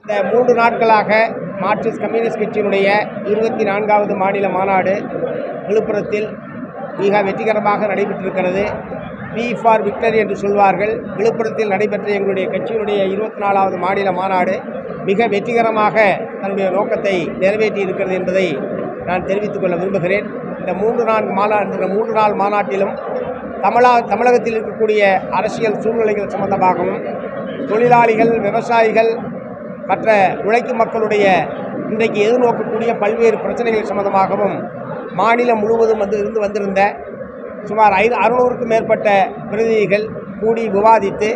இந்த மூன்று நாட்களாக மார்க்சிஸ்ட் கம்யூனிஸ்ட் கட்சியினுடைய இருபத்தி நான்காவது மாநில மாநாடு விழுப்புரத்தில் மிக வெற்றிகரமாக நடைபெற்றிருக்கிறது. பி ஃபார் விக்டரி என்று சொல்வார்கள். விழுப்புரத்தில் நடைபெற்ற எங்களுடைய கட்சியினுடைய இருபத்தி நாலாவது மாநில மாநாடு மிக வெற்றிகரமாக தன்னுடைய நோக்கத்தை நிறைவேற்றி இருக்கிறது என்பதை நான் தெரிவித்துக் கொள்ள விரும்புகிறேன். இந்த மூன்று நான்கு மாநாடு இந்த மூன்று நாள் மாநாட்டிலும் தமிழா தமிழகத்தில் இருக்கக்கூடிய அரசியல் சூழ்நிலைகள் சம்பந்தமாகவும் தொழிலாளிகள் விவசாயிகள் மற்ற உழைக்கும் மக்களுடைய இன்றைக்கு எதிர்நோக்கக்கூடிய பல்வேறு பிரச்சனைகள் சம்பந்தமாகவும் மாநிலம் முழுவதும் வந்து இருந்து வந்திருந்த சுமார் ஐ அறுநூறுக்கும் மேற்பட்ட பிரதிநிதிகள் கூடி விவாதித்து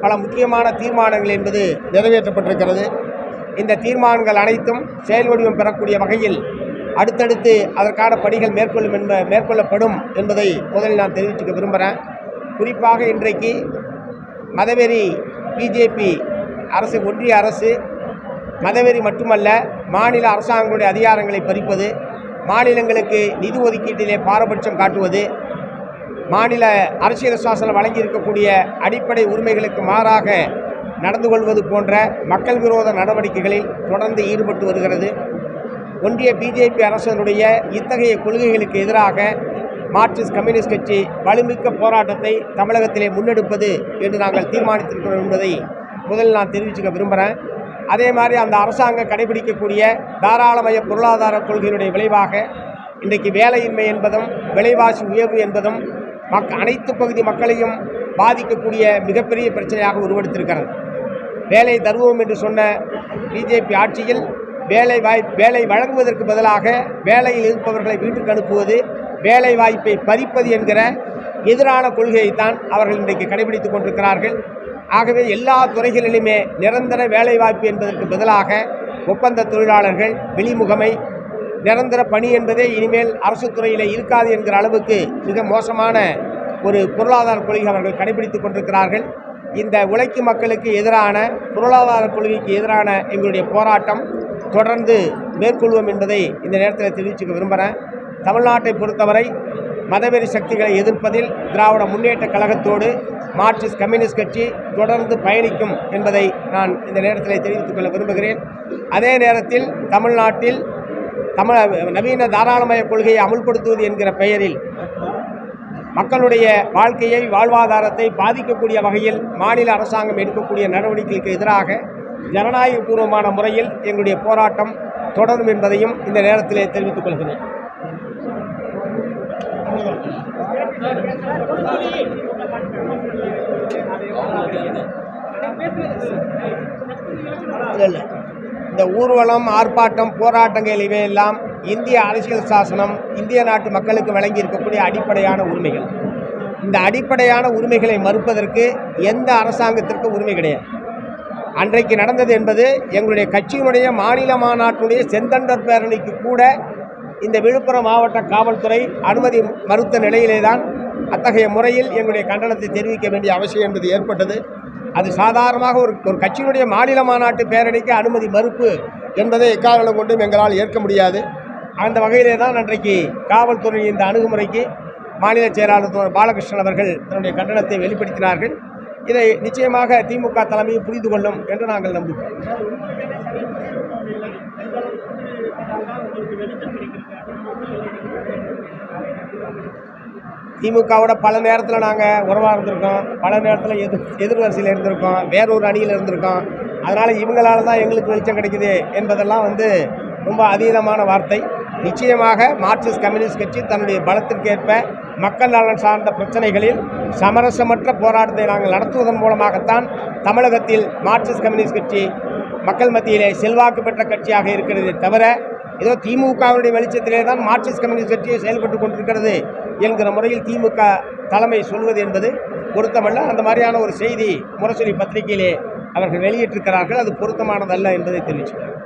பல முக்கியமான தீர்மானங்கள் என்பது நிறைவேற்றப்பட்டிருக்கிறது. இந்த தீர்மானங்கள் அனைத்தும் செயல் வடிவம் பெறக்கூடிய வகையில் அடுத்தடுத்து அதற்கான பணிகள் மேற்கொள்ளும் என்ப மேற்கொள்ளப்படும் என்பதை முதலில் நான் தெரிவித்துக்க விரும்புகிறேன் குறிப்பாக இன்றைக்கு மதவெறி பிஜேபி அரசு ஒன்றிய அரசு மதவெறி மட்டுமல்ல மாநில அரசாங்கங்களுடைய அதிகாரங்களை பறிப்பது மாநிலங்களுக்கு நிதி ஒதுக்கீட்டிலே பாரபட்சம் காட்டுவது மாநில அரசியல் சாசனம் வழங்கியிருக்கக்கூடிய அடிப்படை உரிமைகளுக்கு மாறாக நடந்து கொள்வது போன்ற மக்கள் விரோத நடவடிக்கைகளில் தொடர்ந்து ஈடுபட்டு வருகிறது. ஒன்றிய பிஜேபி அரசனுடைய இத்தகைய கொள்கைகளுக்கு எதிராக மார்க்சிஸ்ட் கம்யூனிஸ்ட் கட்சி வலுமிக்க போராட்டத்தை தமிழகத்திலே முன்னெடுப்பது என்று நாங்கள் தீர்மானித்திருக்கிறோம் என்பதை முதலில் நான் தெரிவிச்சுக்க விரும்புகிறேன். அதே மாதிரி அந்த அரசாங்கம் கடைபிடிக்கக்கூடிய தாராளமய பொருளாதார கொள்கையினுடைய விளைவாக இன்றைக்கு வேலையின்மை என்பதும் விலைவாசி உயர்வு என்பதும் மக் அனைத்து பகுதி மக்களையும் பாதிக்கக்கூடிய மிகப்பெரிய பிரச்சனையாக உருவெடுத்திருக்கிறது. வேலை தருவோம் என்று சொன்ன பிஜேபி ஆட்சியில் வேலை வாய் வேலை வழங்குவதற்கு பதிலாக வேலையில் இருப்பவர்களை வீட்டுக்கு அனுப்புவது வேலை வாய்ப்பை பறிப்பது என்கிற எதிரான கொள்கையைத்தான் அவர்கள் இன்றைக்கு கடைபிடித்துக் கொண்டிருக்கிறார்கள். ஆகவே எல்லா துறைகளிலுமே நிரந்தர வேலைவாய்ப்பு என்பதற்கு பதிலாக ஒப்பந்த தொழிலாளர்கள் வெளிமுகமை நிரந்தர பணி என்பதே இனிமேல் அரசு துறையில் இருக்காது என்கிற அளவுக்கு மிக மோசமான ஒரு பொருளாதார கொள்கை அவர்கள் கடைபிடித்துக் கொண்டிருக்கிறார்கள். இந்த உழைக்கும் மக்களுக்கு எதிரான பொருளாதார கொள்கைக்கு எதிரான எங்களுடைய போராட்டம் தொடர்ந்து மேற்கொள்வோம் என்பதை இந்த நேரத்தில் தெரிவிச்சுக்க விரும்புகிறேன் தமிழ்நாட்டை பொறுத்தவரை மதவெறி சக்திகளை எதிர்ப்பதில் திராவிட முன்னேற்ற கழகத்தோடு மார்க்சிஸ்ட் கம்யூனிஸ்ட் கட்சி தொடர்ந்து பயணிக்கும் என்பதை நான் இந்த நேரத்தில் தெரிவித்துக் கொள்ள விரும்புகிறேன். அதே நேரத்தில் தமிழ்நாட்டில் தமிழ நவீன தாராளமய கொள்கையை அமுல்படுத்துவது என்கிற பெயரில் மக்களுடைய வாழ்க்கையை வாழ்வாதாரத்தை பாதிக்கக்கூடிய வகையில் மாநில அரசாங்கம் எடுக்கக்கூடிய நடவடிக்கைகளுக்கு எதிராக ஜனநாயகபூர்வமான முறையில் எங்களுடைய போராட்டம் தொடரும் என்பதையும் இந்த நேரத்திலே தெரிவித்துக் கொள்கிறேன். இல்லை இந்த ஊர்வலம் ஆர்ப்பாட்டம் போராட்டங்கள் இவையெல்லாம் இந்திய அரசியல் சாசனம் இந்திய நாட்டு மக்களுக்கு வழங்கி இருக்கக்கூடிய அடிப்படையான உரிமைகள். இந்த அடிப்படையான உரிமைகளை மறுப்பதற்கு எந்த அரசாங்கத்திற்கும் உரிமை கிடையாது. அன்றைக்கு நடந்தது என்பது எங்களுடைய கட்சியினுடைய மாநில மாநாட்டுடைய செந்தண்டர் பேரணிக்கு கூட இந்த விழுப்புரம் மாவட்ட காவல்துறை அனுமதி மறுத்த நிலையிலே தான் அத்தகைய முறையில் எங்களுடைய கண்டனத்தை தெரிவிக்க வேண்டிய அவசியம் என்பது ஏற்பட்டது. அது சாதாரணமாக ஒரு ஒரு கட்சியினுடைய மாநில மாநாட்டு பேரணிக்கு அனுமதி மறுப்பு என்பதை எக்காரணம் கொண்டும் எங்களால் ஏற்க முடியாது. அந்த வகையிலே தான் அன்றைக்கு காவல்துறை இந்த அணுகுமுறைக்கு மாநில செயலாளர் பாலகிருஷ்ணன் அவர்கள் தன்னுடைய கண்டனத்தை வெளிப்படுத்தினார்கள். இதை நிச்சயமாக திமுக தலைமையை புரிந்து கொள்ளும் என்று நாங்கள் நம்புகிறோம். திமுகவோட பல நேரத்தில் நாங்கள் உறவாக இருந்திருக்கோம். பல நேரத்தில் எதிர் எதிர்வரிசையில் இருந்திருக்கோம். வேறொரு அணியில் இருந்திருக்கோம். அதனால் இவங்களால தான் எங்களுக்கு வெளிச்சம் கிடைக்குது என்பதெல்லாம் வந்து ரொம்ப அதீதமான வார்த்தை. நிச்சயமாக மார்க்சிஸ்ட் கம்யூனிஸ்ட் கட்சி தன்னுடைய பலத்திற்கேற்ப மக்கள் நலன் சார்ந்த பிரச்சனைகளில் சமரசமற்ற போராட்டத்தை நாங்கள் நடத்துவதன் மூலமாகத்தான் தமிழகத்தில் மார்க்சிஸ்ட் கம்யூனிஸ்ட் கட்சி மக்கள் மத்தியிலே செல்வாக்கு பெற்ற கட்சியாக இருக்கிறதே தவிர ஏதோ திமுகவுடைய வெளிச்சத்திலே தான் மார்க்சிஸ்ட் கம்யூனிஸ்ட் கட்சியை செயல்பட்டு கொண்டிருக்கிறது என்கிற முறையில் திமுக தலைமை சொல்வது என்பது பொருத்தமல்ல. அந்த மாதிரியான ஒரு செய்தி முரசொலி பத்திரிகையிலே அவர்கள் வெளியிட்டிருக்கிறார்கள். அது பொருத்தமானதல்ல என்பதை தெரிவிச்சுக்கிறேன்.